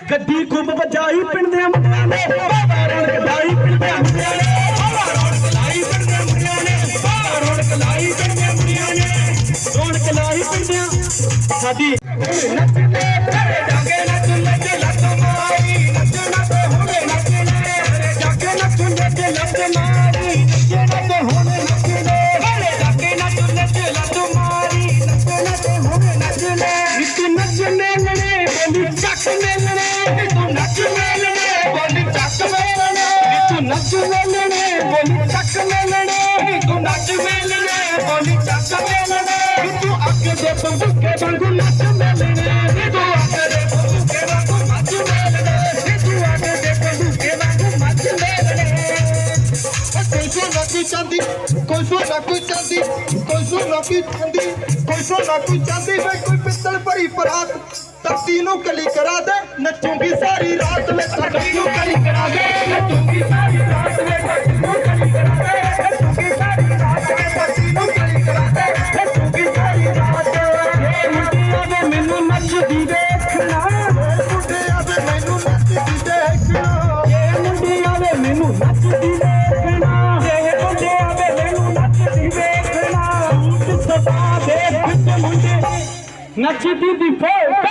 ਗੱਡੀ ਖੂਬ ਵਜਾਈ ਪਿੰਡ ਦੇ ਮੁੰਡਿਆਂ ਨੇ ਬਾਬਾ ਰੌਣਕ ਲਾਈ ਪਿੰਡ ਦੇ ਮੁੰਡਿਆਂ ਨੇ ਬਾਬਾ ਰੌਣਕ ਲਾਈ ਪਿੰਡ ਦੇ ਮੁੰਡਿਆਂ ਨੇ ਬਾਬਾ ਰੌਣਕ ਲਾਈ ਪਿੰਡ ਦੇ ਮੁੰਡਿਆਂ ਨੇ, ਰੌਣਕ ਲਾਈ ਪਿੰਡਿਆਂ। ਸਾਡੀ ਨੱਚਦੇ ਤੇਰੇ ਜਾਗੇ ਨੱਚ ਨੱਚ ਲੱਤ ਮਾਰੀ ਨੱਚਣਾ ਤੇ ਹੁਣੇ ਨੱਚਣੇ ਤੇਰੇ ਜਾਗੇ ਨੱਚ ਨੱਚ ਲੱਤ ਮਾਰੀ ਨੱਚਣਾ ਤੇ ਹੁਣੇ ਨੱਚਣੇ ਤੇਰੇ ਜਾਗੇ ਨੱਚ ਨੱਚ ਲੱਤ ਮਾਰੀ ਨੱਚਣਾ ਤੇ ਹੁਣੇ ਨੱਚਣੇ ਨਿੱਕ ਨੱਚ ਮੇਲਣੇ ਬੋਲੀ ਚੱਕ ਮੇਲਣੇ ਨਿੱਕ ਨੱਚ ਮੇਲਣੇ ਬੋਲੀ ਚੱਕ ਮੇਲਣੇ ਨਿੱਕ ਨੱਚ ਮੇਲਣੇ ਬੋਲੀ ਚੱਕ ਮੇਲਣੇ ਨਿੱਕ ਨੱਚ ਮੇਲਣੇ ਬੋਲੀ ਚੱਕ ਮੇਲਣੇ ਤੂੰ ਅੱਗੇ ਦੇ ਬੰਦੂਕੇ ਵਾਂਗੂ ਨੱਚ ਮੇਲਣੇ ਤੂੰ ਅੱਗੇ ਦੇ ਬੰਦੂਕੇ ਵਾਂਗੂ ਨੱਚ ਮੇਲਣੇ ਤੂੰ ਅੱਗੇ ਦੇ ਬੰਦੂਕੇ ਵਾਂਗੂ ਨੱਚ ਮੇਲਣੇ ਕੋਈ ਸੋਨਾ ਕੋਈ ਚਾਂਦੀ ਕੋਈ ਸੋਨਾ ਕੋਈ ਚਾਂਦੀ ਕੋਈ ਸੋਨਾ ਕੋਈ ਚਾਂਦੀ ਕੋਈ ਸੋਨਾ ਕੋਈ ਚਾਂਦੀ ਵੇ ਕੋਈ ਪਿੱਤਲ ਭਰੀ ਪਰਾਤ ਤੱਤੀ ਨੂੰ ਕਲੀ ਕਰਾ ਦੇ ਨੱਚੂਗੀ ਸਾਰੀ ਰਾਤ ਵੇ ਤੱਤੀ ਨੂੰ ਕਲੀ ਕਰਾ ਦੇ ਨੱਚੂਗੀ ਸਾਰੀ ਰਾਤ ਵੇ ਤੱਤੀ ਨੂੰ ਕਲੀ ਕਰਾ ਦੇ ਨੱਚੂਗੀ ਸਾਰੀ ਰਾਤ ਵੇ ਤੱਤੀ ਨੂੰ ਕਲੀ ਕਰਾ ਦੇ ਨੱਚੂਗੀ ਸਾਰੀ ਰਾਤ ਏ ਮੁੰਡਿਆਂ ਨੇ ਮੈਨੂੰ ਨੱਚਦੀ ਵੇਖਣਾ ਮੁੰਡਿਆਂ ਵੇ ਮੈਨੂੰ ਨੱਚਦੀ ਦੇਖਣਾ ਏ ਮੁੰਡਿਆਂ ਵੇ ਮੈਨੂੰ ਨੱਚਦੀ ਵੇਖਣਾ ਏ ਮੁੰਡਿਆਂ ਵੇ ਮੈਨੂੰ ਨੱਚਦੀ ਵੇਖਣਾ ਸੂਟ ਸਟਾ ਦੇ ਵਿੱਚ ਮੁੰਡੇ ਨੱਚਦੀ ਦੀ ਫੋਟੋ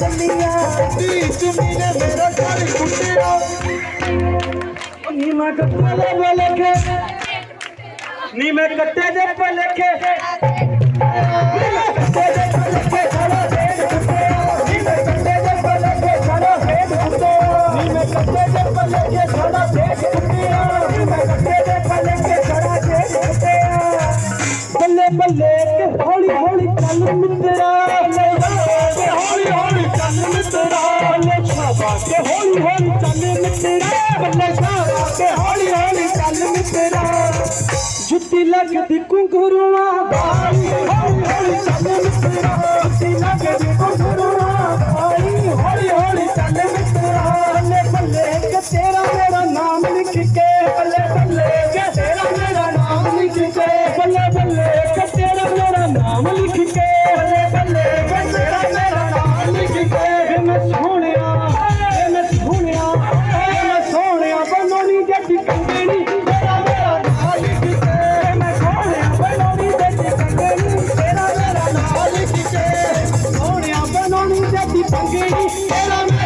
कन्हैया बीच में मेरा घर कुटिया। नीमा के पले पले के नीमे कट्टे दे पले के कट्टे दे पले के चलो भेद कुटिया नीमे कट्टे दे पले के चलो भेद कुटिया नीमे कट्टे दे पले के चलो भेद कुटिया नीमे कट्टे दे पले के चलो भेद कुटिया बल्ले बल्ले के हौली हौली चल मित्रा। ਚੰਨ ਮਿੱਤਰਾ ਨਸ਼ਾਵਾ ਤੇ ਹੌਲੀ ਹੌਲੀ ਚੰਨ ਮਿੱਤਰਾ ਨਸ਼ਾਵਾ ਤੇ ਹੌਲੀ ਹੌਲੀ ਚੰਨ ਮਿੱਤਰਾ। ਜੁੱਤੀ ਲੱਗਦੀ ਕੁੰਗਰੂਆ ਬਾਈ, ਹੌਲੀ ਹੌਲੀ ਚੰਨ ਮਿੱਤਰਾ। ਜੁੱਤੀ ਲੱਗਦੀ ਕੁੰਗਰੂਆ ਬਾਈ, ਹੌਲੀ ਹੌਲੀ ਚੰਨ ਮਿੱਤਰਾ। ਬੱਲੇ ਬੱਲੇ ਕੇ ਤੇਰਾ ਮੇਰਾ ਨਾਮ ਲਿਖ ਕੇ, ਬੱਲੇ ਬੱਲੇ ਕੇ ਤੇਰਾ ਮੇਰਾ ਨਾਮ ਲਿਖ ਕੇ, ਬੱਲੇ ਬੱਲੇ ਕੇ ਤੇਰਾ ਮੇਰਾ ਨਾਮ ਲਿਖ ਕੇ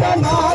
Bye.